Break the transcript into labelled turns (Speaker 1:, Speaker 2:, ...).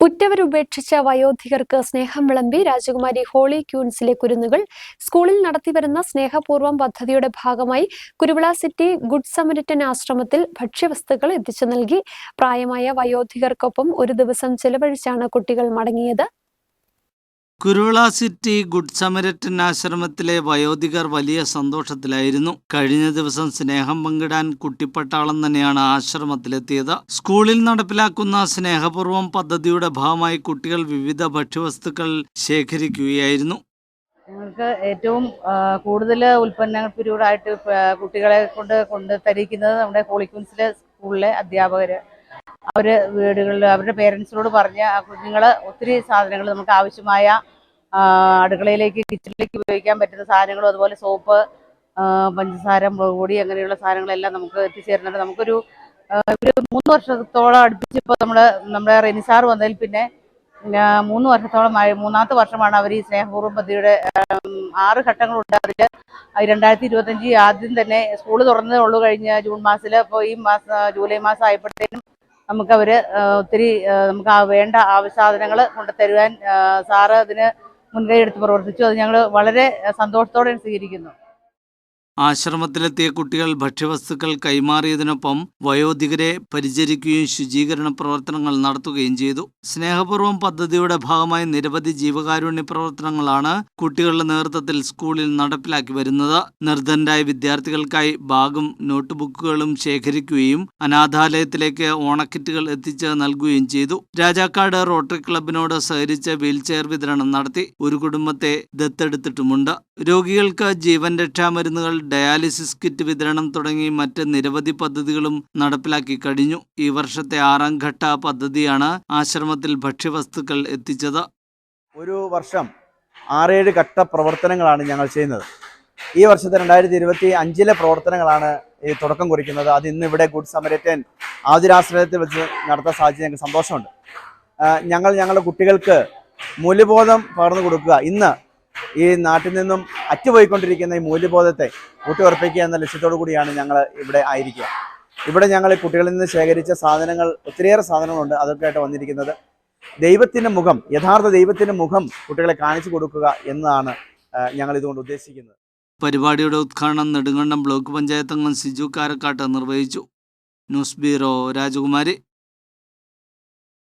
Speaker 1: ഉറ്റവരുപേക്ഷിച്ച വയോധികർക്ക് സ്നേഹം വിളമ്പി രാജകുമാരി ഹോളി ക്യൂൻസിലെ കുരുന്നുകൾ സ്കൂളിൽ നടത്തിവരുന്ന സ്നേഹപൂർവം പദ്ധതിയുടെ ഭാഗമായി കുരുവിള സിറ്റി ഗുഡ് സമരിറ്റൻ ആശ്രമത്തിൽ ഭക്ഷ്യവസ്തുക്കൾ എത്തിച്ചു നൽകി. പ്രായമായ വയോധികർക്കൊപ്പം ഒരു ദിവസം ചെലവഴിച്ചാണ് കുട്ടികൾ മടങ്ങിയത്.
Speaker 2: കുരുവിള സിറ്റി ഗുഡ് സമരറ്റൻ ആശ്രമത്തിലെ വയോധികർ വലിയ സന്തോഷത്തിലായിരുന്നു. കഴിഞ്ഞ ദിവസം സ്നേഹം പങ്കിടാൻ കുട്ടിപ്പട്ടാളം തന്നെയാണ് ആശ്രമത്തിലെത്തിയത്. സ്കൂളിൽ നടപ്പിലാക്കുന്ന സ്നേഹപൂർവം പദ്ധതിയുടെ ഭാഗമായി കുട്ടികൾ വിവിധ ഭക്ഷ്യവസ്തുക്കൾ ശേഖരിക്കുകയായിരുന്നു.
Speaker 3: ഞങ്ങൾക്ക് ഏറ്റവും കൂടുതൽ ഉൽപ്പന്നങ്ങൾ പിരീഡായിട്ട് കുട്ടികളെ കൊണ്ട് കൊണ്ട് തരിക്കുന്നത് നമ്മുടെ ഹോളിക്വൻസിലെ സ്കൂളിലെ അധ്യാപകർ അവർ വീടുകളിൽ അവരുടെ പേരൻസിനോട് പറഞ്ഞ് ആ കുഞ്ഞുങ്ങൾ ഒത്തിരി സാധനങ്ങൾ നമുക്ക് ആവശ്യമായ അടുക്കളയിലേക്ക് കിച്ചണിലേക്ക് ഉപയോഗിക്കാൻ പറ്റുന്ന സാധനങ്ങളും അതുപോലെ സോപ്പ് പഞ്ചസാര പൊടി അങ്ങനെയുള്ള സാധനങ്ങളെല്ലാം നമുക്ക് എത്തിച്ചേരുന്നുണ്ട്. നമുക്കൊരു ഒരു മൂന്ന് വർഷത്തോളം അടുപ്പിച്ചിപ്പോൾ നമ്മൾ നമ്മുടെ റെനിസാർ വന്നതിൽ പിന്നെ മൂന്ന് വർഷത്തോളമായി മൂന്നാമത്തെ വർഷമാണ് അവർ ഈ സ്നേഹപൂർവം പദ്ധതിയുടെ ആറ് ഘട്ടങ്ങളുണ്ട് അതിൽ രണ്ടായിരത്തി ഇരുപത്തഞ്ച് ആദ്യം തന്നെ സ്കൂൾ തുറന്നതേ ഉള്ളൂ കഴിഞ്ഞ ജൂൺ മാസത്തിൽ അപ്പോൾ ഈ മാസം ജൂലൈ മാസം ആയപ്പോഴത്തേനും നമുക്ക് അവർ ഒത്തിരി നമുക്ക് വേണ്ട ആവശ്യസാധനങ്ങൾ കൊണ്ടുതരുവാൻ സാറ് അതിന് മുൻകൈ എടുത്ത് പ്രവർത്തിച്ചു. അത് ഞങ്ങൾ വളരെ സന്തോഷത്തോടെ സ്വീകരിക്കുന്നു.
Speaker 2: ആശ്രമത്തിലെത്തിയ കുട്ടികൾ ഭക്ഷ്യവസ്തുക്കൾ കൈമാറിയതിനൊപ്പം വയോധികരെ പരിചരിക്കുകയും ശുചീകരണ പ്രവർത്തനങ്ങൾ നടത്തുകയും ചെയ്തു. സ്നേഹപൂർവം പദ്ധതിയുടെ ഭാഗമായി നിരവധി ജീവകാരുണ്യ പ്രവർത്തനങ്ങളാണ് കുട്ടികളുടെ നേതൃത്വത്തിൽ സ്കൂളിൽ നടപ്പിലാക്കി വരുന്നത്. നിർധനരായ വിദ്യാർത്ഥികൾക്കായി ബാഗും നോട്ട്ബുക്കുകളും ശേഖരിക്കുകയും അനാഥാലയത്തിലേക്ക് ഓണക്കിറ്റുകൾ എത്തിച്ച് നൽകുകയും ചെയ്തു. രാജാക്കാട് റോട്ടറി ക്ലബിനോട് സഹകരിച്ച് വീൽചെയർ വിതരണം നടത്തി. ഒരു കുടുംബത്തെ ദത്തെടുത്തിട്ടുമുണ്ട്. രോഗികൾക്ക് ജീവൻ രക്ഷാ മരുന്നുകൾ ഡയാലിസിസ് കിറ്റ് വിതരണം തുടങ്ങി മറ്റ് നിരവധി പദ്ധതികളും നടപ്പിലാക്കി കഴിഞ്ഞു. ഈ വർഷത്തെ ആറാം ഘട്ട പദ്ധതിയാണ് ആശ്രമത്തിൽ ഭക്ഷ്യവസ്തുക്കൾ എത്തിച്ചത്.
Speaker 4: ഒരു വർഷം ആറേഴ് ഘട്ട പ്രവർത്തനങ്ങളാണ് ഞങ്ങൾ ചെയ്യുന്നത്. ഈ വർഷത്തെ രണ്ടായിരത്തി ഇരുപത്തി അഞ്ചിലെ പ്രവർത്തനങ്ങളാണ് ഈ തുടക്കം കുറിക്കുന്നത്. അത് ഇന്ന് ഇവിടെ ഗുഡ് സമരറ്റൻ ആതുരാശ്രയത്തിൽ വെച്ച് നടത്താൻ സാധിച്ചത് ഞങ്ങൾക്ക് സന്തോഷമുണ്ട്. ഞങ്ങൾ ഞങ്ങളുടെ കുട്ടികൾക്ക് മൂല്യബോധം പകർന്നു കൊടുക്കുക. ഇന്ന് ഈ നാട്ടിൽ നിന്നും അറ്റുപോയിക്കൊണ്ടിരിക്കുന്ന ഈ മൂല്യബോധത്തെ ഊട്ടിയുറപ്പിക്കുക എന്ന ലക്ഷ്യത്തോടു കൂടിയാണ് ഞങ്ങൾ ഇവിടെ ആയിരിക്കുക. ഇവിടെ ഞങ്ങൾ കുട്ടികളിൽ നിന്ന് ശേഖരിച്ച സാധനങ്ങൾ ഒത്തിരിയേറെ സാധനങ്ങളുണ്ട് അതൊക്കെ ആയിട്ട് വന്നിരിക്കുന്നത്. ദൈവത്തിന്റെ മുഖം യഥാർത്ഥ ദൈവത്തിന്റെ മുഖം കുട്ടികളെ കാണിച്ചു കൊടുക്കുക എന്നതാണ് ഞങ്ങൾ ഇതുകൊണ്ട് ഉദ്ദേശിക്കുന്നത്.
Speaker 2: പരിപാടിയുടെ ഉദ്ഘാടനം നെടുങ്കണ്ടം ബ്ലോക്ക് പഞ്ചായത്ത് അംഗം സിജു കാരക്കാട്ട് നിർവഹിച്ചു. ന്യൂസ് ബ്യൂറോ രാജകുമാരി.